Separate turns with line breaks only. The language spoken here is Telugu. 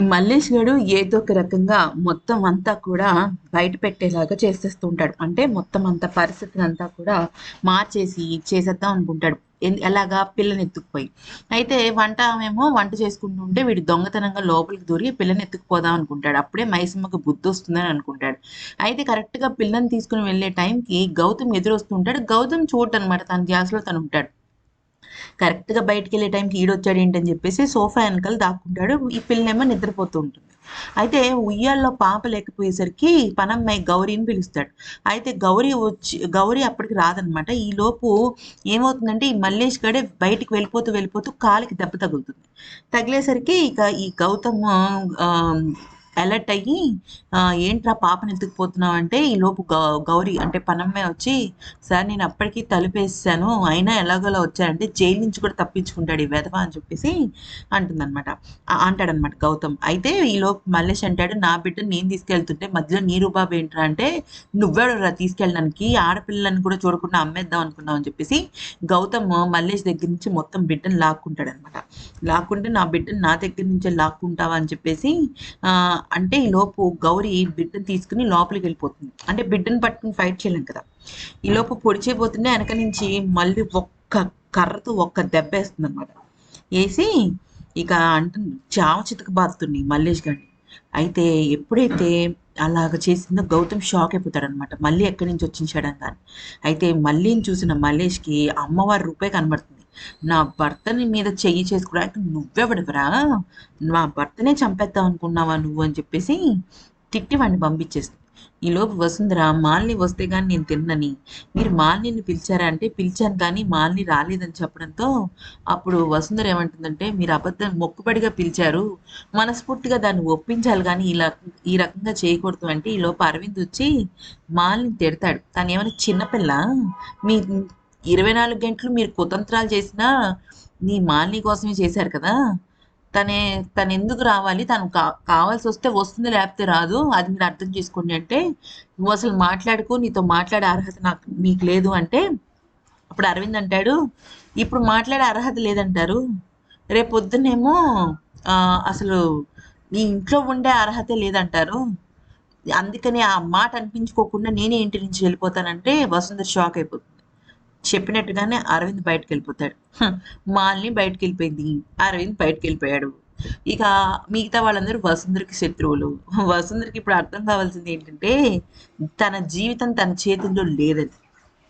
మల్లేష్ గడు ఏదో ఒక రకంగా మొత్తం అంతా కూడా బయట పెట్టేలాగా చేసేస్తూ ఉంటాడు అంటే మొత్తం అంత పరిస్థితిని అంతా కూడా మార్చేసి చేసేద్దాం అనుకుంటాడు. ఎన్- ఎలాగా పిల్లని ఎత్తుకుపోయి. అయితే వంట మేము వంట చేసుకుంటూ ఉంటే వీడు దొంగతనంగా లోపలికి దూరి పిల్లని ఎత్తుకుపోదాం అనుకుంటాడు. అప్పుడే మైసమ్మకు బుద్ధి వస్తుందని అనుకుంటాడు. అయితే కరెక్ట్గా పిల్లని తీసుకుని వెళ్ళే టైంకి గౌతమ్ ఎదురొస్తుంటాడు. గౌతమ్ చూడటనమాట. తన గ్యాస్లో తను ఉంటాడు కరెక్ట్గా బయటికి వెళ్ళే టైంకి ఈడొచ్చాడు ఏంటని చెప్పేసి సోఫా వెనకాల దాక్కుంటాడు. ఈ పిల్లనేమో నిద్రపోతూ ఉంటుంది. అయితే ఉయ్యాల్లో పాప లేకపోయేసరికి పనమ్మాయి గౌరీని పిలుస్తాడు. అయితే గౌరీ వచ్చి గౌరీ అప్పటికి రాదనమాట. ఈ లోపు ఏమవుతుందంటే ఈ మల్లేష్ గడే బయటికి వెళ్ళిపోతూ వెళ్ళిపోతూ కాలికి దెబ్బ తగులుతుంది. తగిలేసరికి ఇక ఈ గౌతమ్ ఆ, అలర్ట్ అయ్యి ఏంట్రా పాపని ఎత్తుకుపోతున్నావు అంటే ఈ లోపు గౌ గౌరీ అంటే పనమ్మే వచ్చి సార్ నేను అప్పటికి తలుపేసాను. అయినా ఎలాగోలా వచ్చారంటే జైలు నుంచి కూడా తప్పించుకుంటాడు ఈ వెధవ అని చెప్పేసి అంటుందన్నమాట. అంటాడనమాట గౌతమ్. అయితే ఈ లోపు మల్లేష్ అంటాడు నా బిడ్డను నేను తీసుకెళ్తుంటే మధ్యలో నీ రూబాబు ఏంట్రా అంటే నువ్వెవడురా తీసుకెళ్ళడానికి? ఆడపిల్లలను కూడా చూడకుండా అమ్మేద్దాం అనుకున్నావు అని చెప్పేసి గౌతమ్ మల్లేష్ దగ్గర నుంచి మొత్తం బిడ్డను లాక్కుంటాడు అనమాట లాక్కుంటే నా బిడ్డను నా దగ్గర నుంచే లాక్కుంటావా? అని చెప్పేసి అంటే ఈ లోపు గౌరీ బిడ్డను తీసుకుని లోపలికి వెళ్ళిపోతుంది. అంటే బిడ్డను పట్టుకుని ఫైట్ చేయలేం కదా. ఈ లోపు పొడి చేయబోతుంటే వెనక నుంచి మళ్ళీ ఒక్క కర్రతో ఒక్క దెబ్బ వేస్తుంది అనమాట వేసి ఇక అంటుంది చావ చితక బాదుతుంది మల్లేష్ గారిని. అయితే ఎప్పుడైతే అలాగ చేసిందో గౌతమ్ షాక్ అయిపోతాడు అనమాట మళ్ళీ ఎక్కడి నుంచి వచ్చిన సడన్ అయితే మళ్ళీని చూసిన మల్లేష్కి అమ్మవారి రూపే కనబడుతుంది. నా భర్తని మీద చెయ్యి చేసుకోవడానికి నువ్వెవడవరా? నా భర్తనే చంపేద్దాం అనుకున్నావా నువ్వు అని చెప్పేసి తిట్టి వాడిని పంపించేస్తుంది ఈ లోపు వసుంధర మాలిని వస్తే కానీ నేను తిన్నని. మీరు మాలిని పిలిచారా అంటే పిలిచాను కానీ మాలిని రాలేదని చెప్పడంతో అప్పుడు వసుంధర ఏమంటుందంటే మీరు అబద్ధం మొక్కుబడిగా పిలిచారు. మనస్ఫూర్తిగా దాన్ని ఒప్పించాలి కానీ ఇలా ఈ రకంగా చేయకూడదు అంటే ఈ లోపు అరవింద్ వచ్చి మాలిని తిడతాడు. తను ఏమైనా చిన్నపిల్ల మీ ఇరవై నాలుగు గంటలు మీరు కుతంత్రాలు చేసినా నీ మాలిని కోసమే చేశారు కదా. తనే తను ఎందుకు రావాలి? తను కా కావాల్సి వస్తే వస్తుంది లేకపోతే రాదు. అది మీరు అర్థం చేసుకోండి అంటే నువ్వు అసలు మాట్లాడుకో నీతో మాట్లాడే అర్హత నాకు మీకు లేదు అంటే అప్పుడు అరవింద్ అంటాడు ఇప్పుడు మాట్లాడే అర్హత లేదంటారు. రేపు పొద్దున్నేమో అసలు నీ ఇంట్లో ఉండే అర్హత లేదంటారు. అందుకని ఆ మాట అనిపించుకోకుండా నేనే ఇంటి నుంచి వెళ్ళిపోతానంటే వసుంధర షాక్ అయిపోతుంది. చెప్పినట్టుగానే అరవింద్ బయటకు వెళ్ళిపోతాడు మాల్ని బయటకు వెళ్ళిపోయింది అరవింద్ బయటకు వెళ్ళిపోయాడు ఇక మిగతా వాళ్ళందరూ వసుంధరికి శత్రువులు. వసుంధరికి ఇప్పుడు అర్థం కావాల్సింది ఏంటంటే తన జీవితం తన చేతుల్లో లేదని